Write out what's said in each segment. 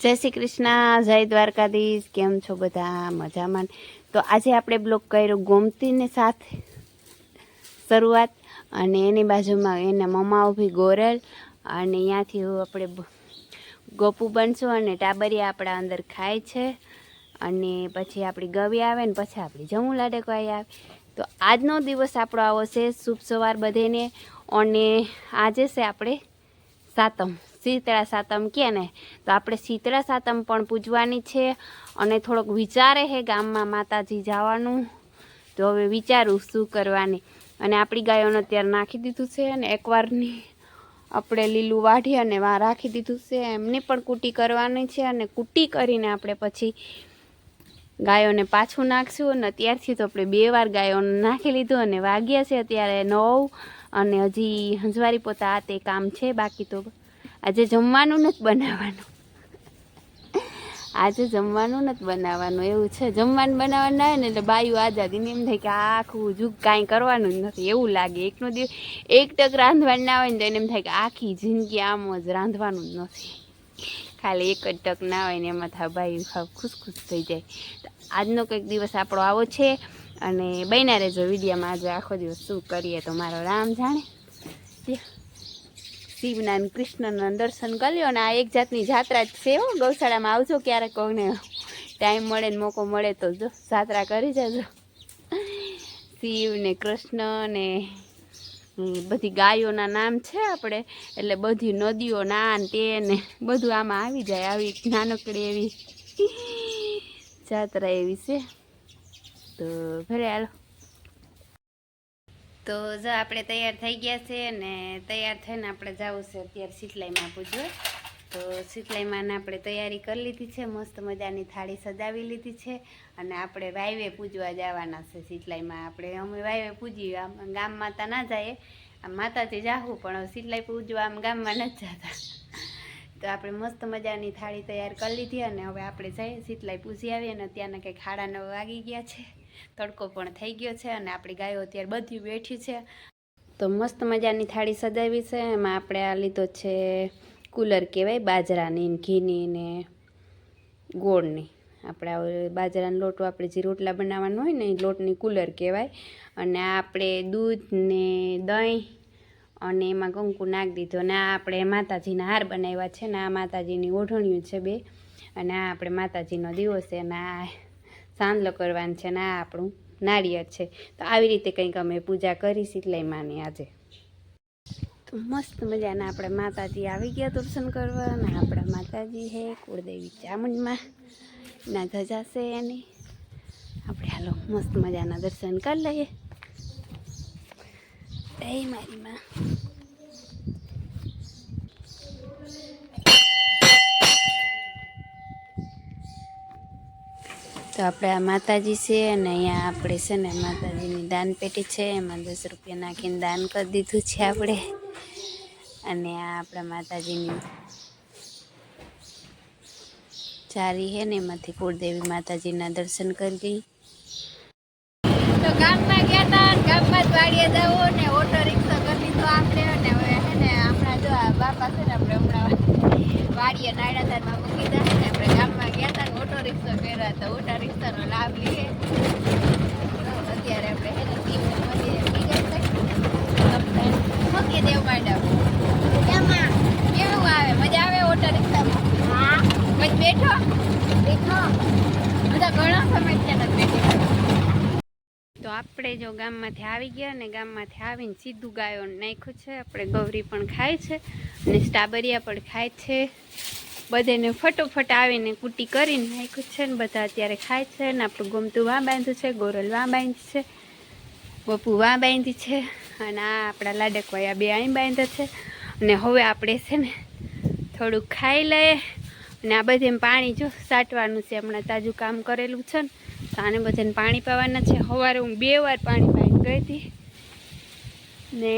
જય શ્રી કૃષ્ણ, જય દ્વારકાધીશ, કેમ છો બધા? મજામાં તો આજે આપણે બ્લોક કર્યો ગોમતીને સાથે શરૂઆત અને એની બાજુમાં એના મમ્મા ઊભી ગોરલ અને ત્યાંથી આપણે ગોપુ બનશું અને ટાબરિયા આપણા અંદર ખાય છે અને પછી આપણી ગવી આવે ને પછી આપણી જમું લાડકવાઈ આવે. તો આજનો દિવસ આપણો આવો છે, શુભ સવાર બધેને અને આજે છે આપણે સાતમ. શીતળા સાતમ કે ને તો આપણે શીતળા સાતમ પણ પૂજવાની છે અને થોડોક વિચારે હે ગામમાં માતાજી જવાનું. તો હવે વિચારું શું કરવાની. અને આપણી ગાયોને અત્યારે નાખી દીધું છે અને એકવારની આપણે લીલું વાઢી અને વા રાખી દીધું છે. એમની પણ કૂટી કરવાની છે અને કૂટી કરીને આપણે પછી ગાયોને પાછું નાખશું. અને અત્યારથી તો આપણે બે વાર ગાયોને નાખી લીધું અને વાગ્યા છે અત્યારે નવ. અને હજી હંજવારી પોતા આ તે કામ છે. બાકી તો આજે જમવાનું નથી બનાવવાનું. આજે જમવાનું નથી બનાવવાનું, એવું છે. જમવાનું બનાવવાનું ના ને એટલે બાયું આઝાદીને એમ થાય કે આખું જુગ કાંઈ કરવાનું જ નથી. એવું લાગે. એકનો દિવસ, એક ટક રાંધવાનું ના હોય ને તો એને એમ થાય કે આખી જિંદગી આમ જ રાંધવાનું જ નથી. ખાલી એક જ ટક ના હોય ને એમાં થાય બાયું ખાવ ખુશ થઈ જાય. આજનો કંઈક દિવસ આપણો આવો છે અને બન્યા રહેજો વિડીયામાં. આજે આખો દિવસ શું કરીએ તો મારો રામ જાણે. લ્યો. શિવના કૃષ્ણના દર્શન કરી અને આ એક જાતની જાત્રા જ છે હો. ગૌશાળામાં આવજો ક્યારેક કોને ટાઈમ મળે ને મોકો મળે તો જો, જાત્રા કરી જજો. શિવ ને કૃષ્ણ ને બધી ગાયોના નામ છે આપણે, એટલે બધી નદીઓ ને તે ને બધું આમાં આવી જાય, આવી નાનકડી એવી જાત્રા એવી છે. તો ભલે હાલો. તો જો આપણે તૈયાર થઈ ગયા છે ને તૈયાર થઈને આપણે જવું છે અત્યારે શીતલાઈમાં પૂજવા તો શીતલાઈમાં આપણે તૈયારી કરી લીધી છે, મસ્ત મજાની થાળી સજાવી લીધી છે અને આપણે વાયવે પૂજવા જવાના છે શીતલાઈમાં આપણે, અમે વાયવે પૂજી આમ ગામમાં તો ના જાય આમ માતાજી જાહું, પણ શીતલાઈ પૂજવા આમ ગામમાં નથી જતા. તો આપણે મસ્ત મજાની થાળી તૈયાર કરી લીધી અને હવે આપણે જઈએ શીતલાઈ પૂજી આવીએ અને ત્યાંના કંઈક ખાડા નવ વાગી ગયા છે. તડકો પણ થઈ ગયો છે અને આપણી ગાયો અત્યારે બધી બેઠી છે. તો મસ્ત મજાની થાળી સજાવી છે. એમાં આપણે આ લીધો છે કુલર કહેવાય, બાજરાની ઘીની ને ગોળની. આપણે બાજરાનો લોટ આપણે જે રોટલા બનાવવાનો હોય ને એ લોટની કુલર કહેવાય. અને આપણે દૂધ ને દહીં અને એમાં કંકુ નાખ દીધો. ને આ આપણે માતાજીના હાર બનાવ્યા છે ને આ માતાજીની ઓઢણિયું છે બે. અને આ આપણે માતાજીનો દિવસ છે અને આ સાંદલો કરવાનો છે ને આ આપણું નાળિયેર છે. તો આવી રીતે કંઈક અમે પૂજા કરી માને આજે. તો મસ્ત મજાના આપણે માતાજી આવી ગયા દર્શન કરવા અને આપણા માતાજી હે કુળદેવી ચામુંડમાં. ના ધજા છે એની. આપણે હાલો મસ્ત મજાના દર્શન કરી લઈએ. એ મારી માં તો આપણે આ માતાજી છે અને અહીંયા આપણે છે ને માતાજીની દાન પેટી છે. એમાં દસ રૂપિયા નાખીને દાન કરી દીધું છે આપણે. અને આ આપણા માતાજીની ચારી છે ને એમાંથી કુળદેવી માતાજીના દર્શન કરી. તો ગામમાં ગયા હતા ગામમાં જ વાડીએ જવું ને ઓટો રિક્ષા કરી લીધો આપણે અને હવે હે ને હમણાં જો આ બાપા છે ને આપણે હમણાં વાડીએ નાડાધારમાં મૂકી દે. આપણે ગામમાં ગયા હતા ઓટો રિક્ષા કર્યા હતા. ઓટો રિક્ષાનો લાભ લઈએ અત્યારે આપણે હે ને શિવને મંદિરે પી ગયા છે આપણે મૂકી દેવ માંડવ કેવું આવે મજા આવે ઓટો રિક્ષામાં પછી બેઠો બેઠો બધા ઘણો સમય ત્યાં નથી બેઠી તો આપણે જો ગામમાંથી આવી ગયા ને ગામમાંથી આવીને સીધું ગાયો નાખ્યું છે. આપણે ગૌરી પણ ખાય છે અને સ્ટાબરિયા પણ ખાય છે. બધાને ફટોફટ આવીને કૂટી કરીને નાખ્યું છે ને બધા અત્યારે ખાય છે ને આપણું ગમતું વાં બાંધ્યું છે, ગોરલ વાં બાંધી છે, બપુ વાં બાંધી છે અને આ આપણા લાડકવાયા બે અહીં બાંધ્યા છે. અને હવે આપણે છે ને થોડુંક ખાઈ લઈએ. અને આ બધે પાણી જો સાટવાનું છે. હમણાં તાજું કામ કરેલું છે ને આને બધાને પાણી પાવાના છે. સવારે હું બે વાર પાણી પાઈને ગઈ હતી. ને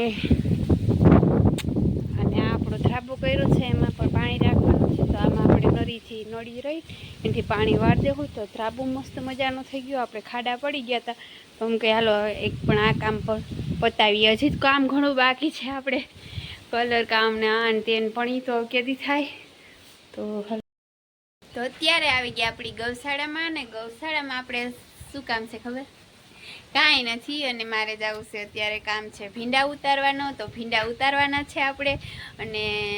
અને આ આપણો ધ્રાબો કર્યો છે, એમાં પણ પાણી રાખવાનું છે. તો આમાં આપણે નળીથી નળી રહી, એનાથી પાણી વાર દેવું તો ધ્રાબો મસ્ત મજાનો થઈ ગયો. આપણે ખાડા પડી ગયા હતા. તો હું કે હાલો, એક પણ આ કામ પણ પતાવીએ. હજી જ કામ ઘણું બાકી છે આપણે. કલર કામ ને આ ને તેને પણ તો કેદી થાય. તો તો અત્યારે આવી ગયા આપણી ગૌશાળામાં અને ગૌશાળામાં આપણે શું કામ છે ખબર? કાંઈ નથી અને મારે જવું છે અત્યારે કામ છે ભીંડા ઉતારવાનો, તો ભીંડા ઉતારવાના છે આપણે. અને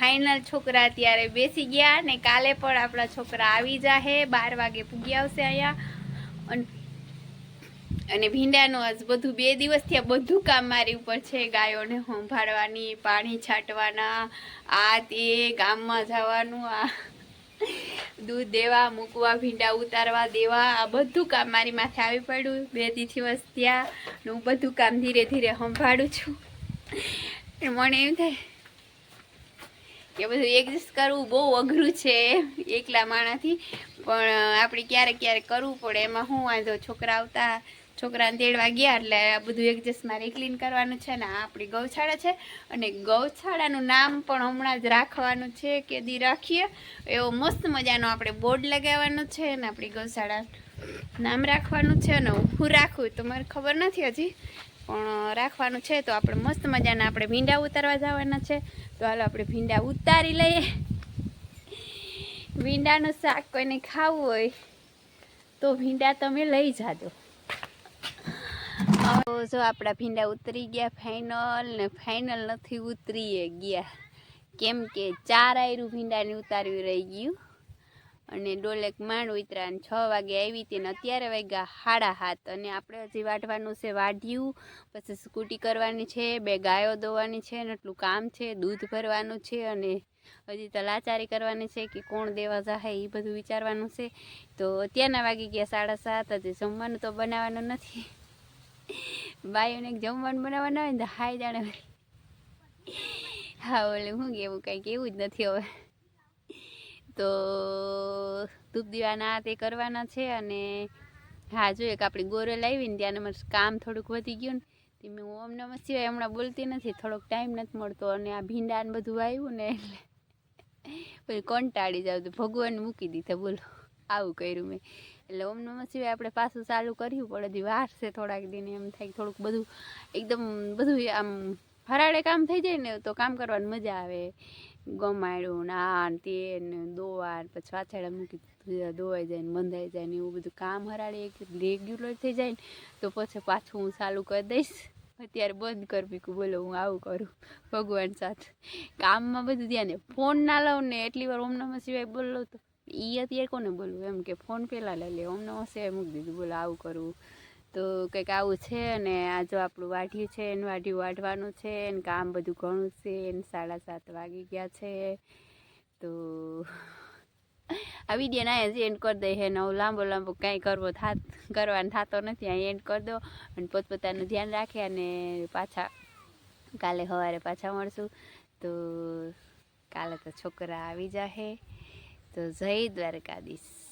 ફાઇનલ છોકરા અત્યારે બેસી ગયા ને કાલે પણ આપણા છોકરા આવી જાહે, બાર વાગે પૂગી આવશે અહીંયા. અન- ભીંડાનું આજ બધું બે દિવસથી આ બધું કામ મારી ઉપર છે, ગાયોને સંભાળવાની, પાણી છાંટવાના, આ તે, ગામમાં જવાનું, આ. દૂધ દેવા, મૂકવા, ભીંડા ઉતારવા, દેવા, આ બધું કામ મારી માથે આવી પડ્યું. બે દિવસ ત્યાં હું બધું કામ ધીરે ધીરે સંભાળું છું. મને એમ થાય કે બધું એડજસ્ટ કરવું બહુ અઘરું છે એકલા માણાથી પણ આપણે ક્યારેક ક્યારેક કરવું પડે. એમાં શું વાંધો, છોકરા આવતા છોકરાને તેડવા ગયા એટલે આ બધું એડજસ્ટ મારે ક્લીન કરવાનું છે ને આ આપણી ગૌશાળા છે. અને ગૌશાળાનું નામ પણ હમણાં જ રાખવાનું છે કે દી રાખીએ. એવો મસ્ત મજાનો આપણે બોર્ડ લગાવવાનો છે અને આપણી ગૌશાળા નામ રાખવાનું છે અને હું રાખું તો મને ખબર નથી હજી. પણ રાખવાનું છે તો આપણે મસ્ત મજાના આપણે ભીંડા ઉતારવા જવાના છે. તો હાલો આપણે ભીંડા ઉતારી લઈએ. ભીંડાનું શાક કોઈને ખાવું હોય તો ભીંડા તમે લઈ જાજો. જો આપણા ભીંડા ઉતરી ગયા ફાઇનલ ને ફાઇનલ નથી ઉતરીએ ગયા. કેમ કે ચાર આયરું ભીંડાને ઉતારવી રહી ગયું. અને ડોલેક માંડ ઉતરા અને છ વાગે આવી હતી ને અત્યારે વાગ્યા હાડા હાથ અને આપણે હજી વાઢવાનું છે વાઢ્યું, પછી સ્કૂટી કરવાની છે, બે ગાયો દોવાની છે ને એટલું કામ છે, દૂધ ભરવાનું છે અને હજી તો લાચારી કરવાની છે કે કોણ દેવા જાહે એ બધું વિચારવાનું છે. તો અત્યારના વાગી ગયા સાડા સાત, હજી જમવાનું તો બનાવવાનું નથી. બાયોને જમવાનું બનાવવાનું આવે ને તો હાય જાણે હા, ઓલે હું કેવું કંઈક એવું જ નથી હવે. તો ધૂપ દીવાના તે કરવાના છે અને હા જોઈએ કે આપણી ગોરે લાવી ને ત્યાં મારે કામ થોડુંક વધી ગયું ને, તે મેં ઓમ નમઃ સિવાય હમણાં બોલતી નથી, થોડોક ટાઈમ નથી મળતો અને આ ભીંડા ને બધું આવ્યું ને એટલે. પછી કંટાળી જાવ તો ભગવાન મૂકી દીધા, બોલો. આવું કર્યું મેં. એટલે ઓમ નમઃ શિવાય આપણે પાછું ચાલુ કર્યું, પણ હજી વાર છે થોડાક દિન, એમ થાય થોડુંક બધું એકદમ બધું આમ ફરાળે કામ થઈ જાય ને, તો કામ કરવાની મજા આવે. ગમાડ્યું ના તે ને દોવા પછી પાછળ મૂકી દોવાઈ જાય ને બંધાઈ જાય ને એવું બધું કામ હરાડે એક રેગ્યુલર થઈ જાય ને, તો પછી પાછું હું ચાલુ કરી દઈશ. અત્યારે બંધ કરવી મૂક્યું બોલો હું આવું કરું ભગવાન સાથે. કામમાં બધું ધ્યાન. ફોન ના લઉં ને, એટલી વાર ઓમ નમઃ શિવાય બોલો તો. એ અત્યારે કોને બોલવું? એમ કે ફોન પહેલાં લઈ લે. અમને હશે મૂકી દીધું બોલો, આવું કરવું તો કંઈક આવું છે અને આ જો આપણું વાઢ્યું છે, એને વાઢ્યું વાઢવાનું છે એને કામ બધું ઘણું છે એને સાડા સાત વાગી ગયા છે. તો આ વીડિયો ના જ એન્ડ કરી દઈએ નવ લાંબો લાંબો કાંઈ કરવો થાત, કરવાનો થતો નથી. અહીં એન્ડ કરી દો અને પોતપોતાનું ધ્યાન રાખે અને પાછા કાલે સવારે પાછા મળશું. તો કાલે તો છોકરા આવી જાહે. તો જય દ્વારકાધીશ